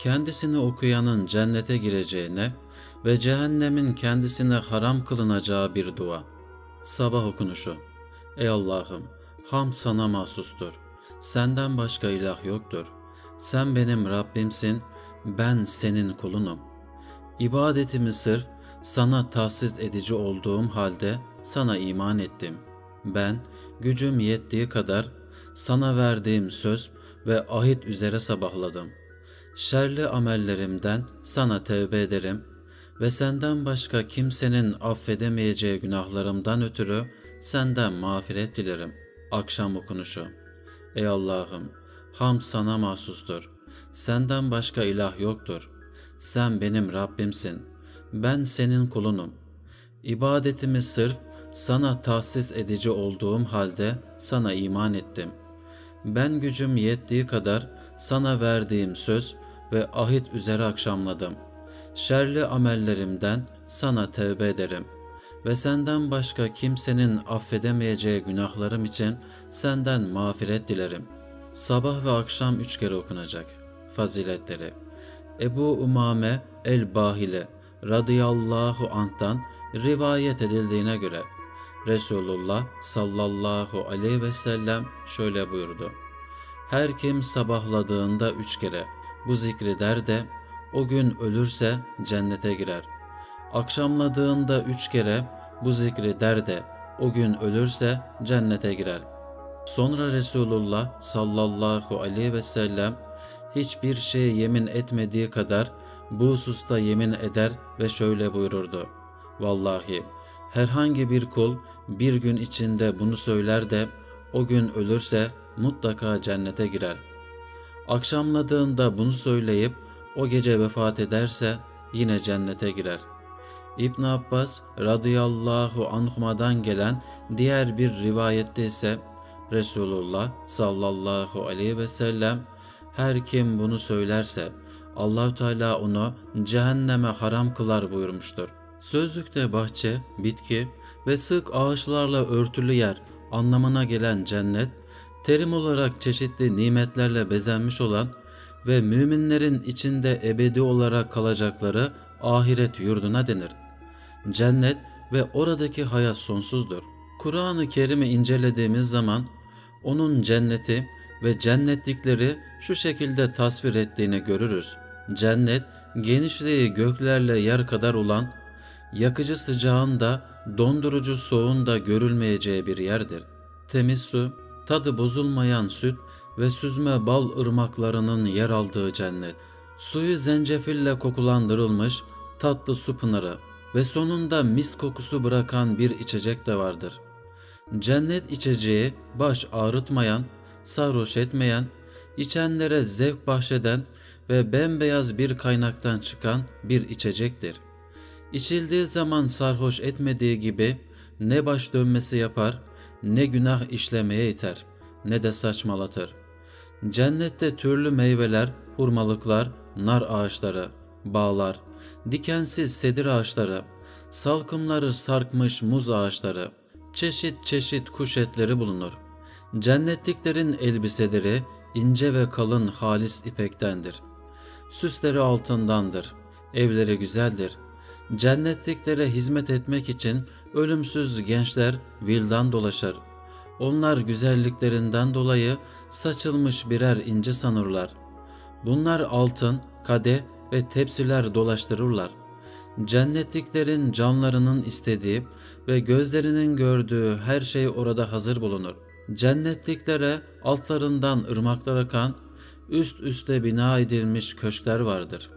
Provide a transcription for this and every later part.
kendisini okuyanın cennete gireceğine ve cehennemin kendisine haram kılınacağı bir dua. Sabah okunuşu. Ey Allah'ım, ham sana mahsustur. Senden başka ilah yoktur. Sen benim Rabbimsin, ben senin kulunum. İbadetimi sırf sana tahsis edici olduğum halde sana iman ettim. Ben gücüm yettiği kadar sana verdiğim söz ve ahit üzere sabahladım. Şerli amellerimden sana tevbe ederim ve senden başka kimsenin affedemeyeceği günahlarımdan ötürü senden mağfiret dilerim. Akşam okunuşu. Ey Allah'ım, ham sana mahsustur. Senden başka ilah yoktur. Sen benim Rabbimsin. Ben senin kulunum. İbadetimi sırf sana tahsis edici olduğum halde sana iman ettim. Ben gücüm yettiği kadar sana verdiğim söz ve ahit üzere akşamladım. Şerli amellerimden sana tevbe ederim ve senden başka kimsenin affedemeyeceği günahlarım için senden mağfiret dilerim. Sabah ve akşam üç kere okunacak. Faziletleri Ebu Umame el-Bahile radıyallahu anh'tan rivayet edildiğine göre Resulullah sallallahu aleyhi ve sellem şöyle buyurdu. Her kim sabahladığında üç kere bu zikri der de o gün ölürse cennete girer. Akşamladığında üç kere bu zikri der de o gün ölürse cennete girer. Sonra Resulullah sallallahu aleyhi ve sellem hiçbir şeye yemin etmediği kadar bu hususta yemin eder ve şöyle buyururdu. Vallahi herhangi bir kul bir gün içinde bunu söyler de o gün ölürse mutlaka cennete girer. Akşamladığında bunu söyleyip o gece vefat ederse yine cennete girer. İbn Abbas radıyallahu anhuma'dan gelen diğer bir rivayette ise Resulullah sallallahu aleyhi ve sellem her kim bunu söylerse Allahü Teala onu cehenneme haram kılar buyurmuştur. Sözlükte bahçe, bitki ve sık ağaçlarla örtülü yer anlamına gelen cennet, terim olarak çeşitli nimetlerle bezenmiş olan ve müminlerin içinde ebedi olarak kalacakları ahiret yurduna denir. Cennet ve oradaki hayat sonsuzdur. Kur'an-ı Kerim'i incelediğimiz zaman onun cenneti ve cennetlikleri şu şekilde tasvir ettiğini görürüz. Cennet, genişliği göklerle yer kadar olan, yakıcı sıcağın da dondurucu soğuğun da görülmeyeceği bir yerdir. Temiz su, tadı bozulmayan süt ve süzme bal ırmaklarının yer aldığı cennet. Suyu zencefille kokulandırılmış tatlı su pınarı ve sonunda mis kokusu bırakan bir içecek de vardır. Cennet içeceği baş ağrıtmayan, sarhoş etmeyen, içenlere zevk bahşeden ve bembeyaz bir kaynaktan çıkan bir içecektir. İçildiği zaman sarhoş etmediği gibi ne baş dönmesi yapar, ne günah işlemeye iter, ne de saçmalatır. Cennette türlü meyveler, hurmalıklar, nar ağaçları, bağlar, dikensiz sedir ağaçları, salkımları sarkmış muz ağaçları, çeşit çeşit kuş etleri bulunur. Cennetliklerin elbiseleri ince ve kalın halis ipektendir. Süsleri altındandır. Evleri güzeldir. Cennetliklere hizmet etmek için ölümsüz gençler vildan dolaşır. Onlar güzelliklerinden dolayı saçılmış birer inci sanırlar. Bunlar altın, kade ve tepsiler dolaştırırlar. Cennetliklerin canlarının istediği ve gözlerinin gördüğü her şey orada hazır bulunur. Cennetliklere altlarından ırmaklar akan, üst üste bina edilmiş köşkler vardır.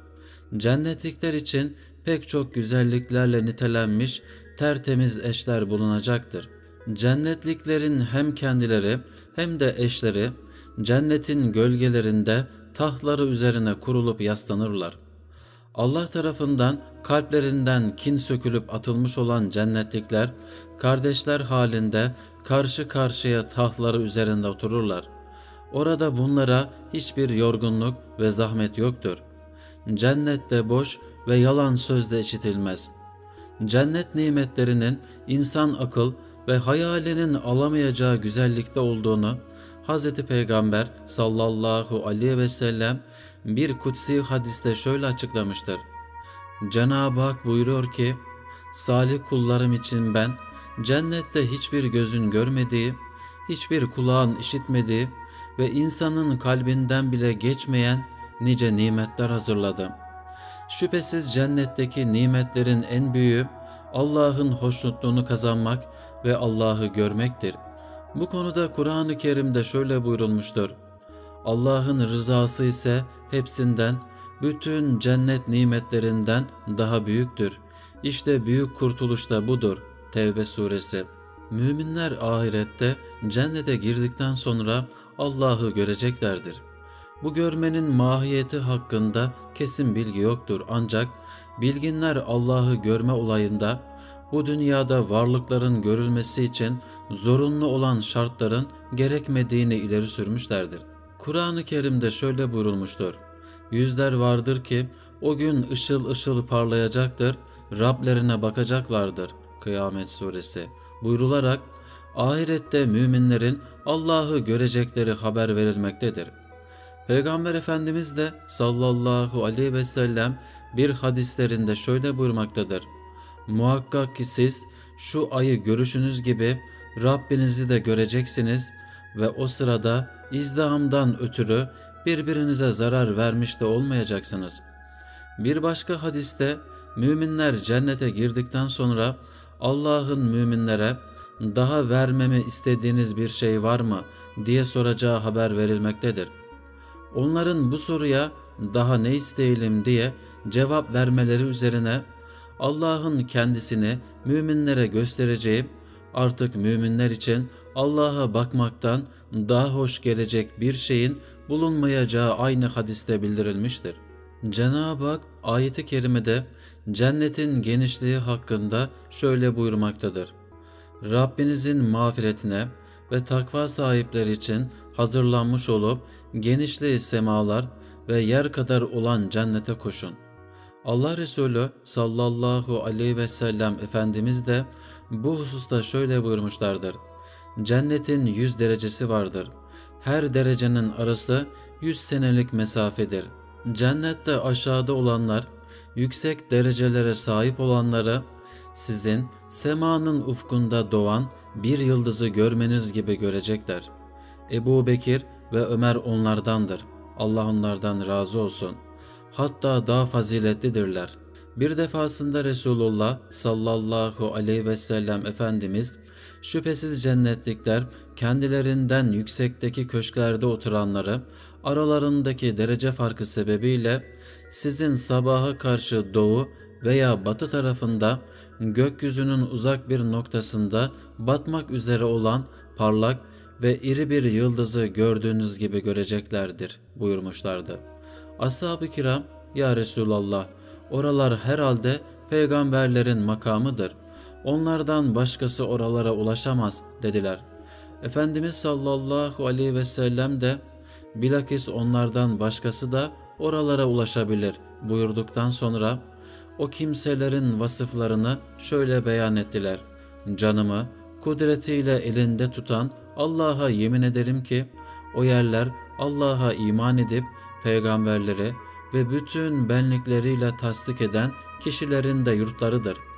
Cennetlikler için pek çok güzelliklerle nitelenmiş tertemiz eşler bulunacaktır. Cennetliklerin hem kendileri hem de eşleri cennetin gölgelerinde tahtları üzerine kurulup yaslanırlar. Allah tarafından kalplerinden kin sökülüp atılmış olan cennetlikler kardeşler halinde karşı karşıya tahtları üzerinde otururlar. Orada bunlara hiçbir yorgunluk ve zahmet yoktur. Cennette boş ve yalan söz de işitilmez. Cennet nimetlerinin insan akıl ve hayalinin alamayacağı güzellikte olduğunu Hz. Peygamber sallallahu aleyhi ve sellem bir kutsi hadiste şöyle açıklamıştır. Cenab-ı Hak buyuruyor ki, Salih kullarım için ben, cennette hiçbir gözün görmediği, hiçbir kulağın işitmediği ve insanın kalbinden bile geçmeyen nice nimetler hazırladım. Şüphesiz cennetteki nimetlerin en büyüğü Allah'ın hoşnutluğunu kazanmak ve Allah'ı görmektir. Bu konuda Kur'an-ı Kerim'de şöyle buyurulmuştur. Allah'ın rızası ise hepsinden, bütün cennet nimetlerinden daha büyüktür. İşte büyük kurtuluş da budur. Tevbe suresi. Müminler ahirette cennete girdikten sonra Allah'ı göreceklerdir. Bu görmenin mahiyeti hakkında kesin bilgi yoktur ancak bilginler Allah'ı görme olayında bu dünyada varlıkların görülmesi için zorunlu olan şartların gerekmediğini ileri sürmüşlerdir. Kur'an-ı Kerim'de şöyle buyurulmuştur. Yüzler vardır ki o gün ışıl ışıl parlayacaktır, Rablerine bakacaklardır. Kıyamet Suresi buyrularak ahirette müminlerin Allah'ı görecekleri haber verilmektedir. Peygamber Efendimiz de sallallahu aleyhi ve sellem bir hadislerinde şöyle buyurmaktadır. Muhakkak ki siz şu ayı görüşünüz gibi Rabbinizi de göreceksiniz ve o sırada izdihamdan ötürü birbirinize zarar vermiş de olmayacaksınız. Bir başka hadiste müminler cennete girdikten sonra Allah'ın müminlere daha vermemi istediğiniz bir şey var mı diye soracağı haber verilmektedir. Onların bu soruya daha ne isteyelim diye cevap vermeleri üzerine Allah'ın kendisini müminlere göstereceği artık müminler için Allah'a bakmaktan daha hoş gelecek bir şeyin bulunmayacağı aynı hadiste bildirilmiştir. Cenab-ı Hak ayeti kerimede cennetin genişliği hakkında şöyle buyurmaktadır. Rabbinizin mağfiretine ve takva sahipleri için hazırlanmış olup genişliği semalar ve yer kadar olan cennete koşun. Allah Resulü sallallahu aleyhi ve sellem Efendimiz de bu hususta şöyle buyurmuşlardır. Cennetin yüz derecesi vardır. Her derecenin arası yüz senelik mesafedir. Cennette aşağıda olanlar, yüksek derecelere sahip olanları, sizin semanın ufkunda doğan bir yıldızı görmeniz gibi görecekler. Ebu Bekir ve Ömer onlardandır. Allah onlardan razı olsun. Hatta daha faziletlidirler. Bir defasında Resulullah sallallahu aleyhi ve sellem Efendimiz şüphesiz cennetlikler kendilerinden yüksekteki köşklerde oturanları aralarındaki derece farkı sebebiyle sizin sabaha karşı doğu veya batı tarafında gökyüzünün uzak bir noktasında batmak üzere olan parlak ve iri bir yıldızı gördüğünüz gibi göreceklerdir buyurmuşlardı. Ashab-ı kiram, Ya Resulallah, oralar herhalde peygamberlerin makamıdır. Onlardan başkası oralara ulaşamaz dediler. Efendimiz sallallahu aleyhi ve sellem de bilakis onlardan başkası da oralara ulaşabilir buyurduktan sonra o kimselerin vasıflarını şöyle beyan ettiler. Canımı kudretiyle elinde tutan Allah'a yemin ederim ki o yerler Allah'a iman edip peygamberleri ve bütün benlikleriyle tasdik eden kişilerin de yurtlarıdır.''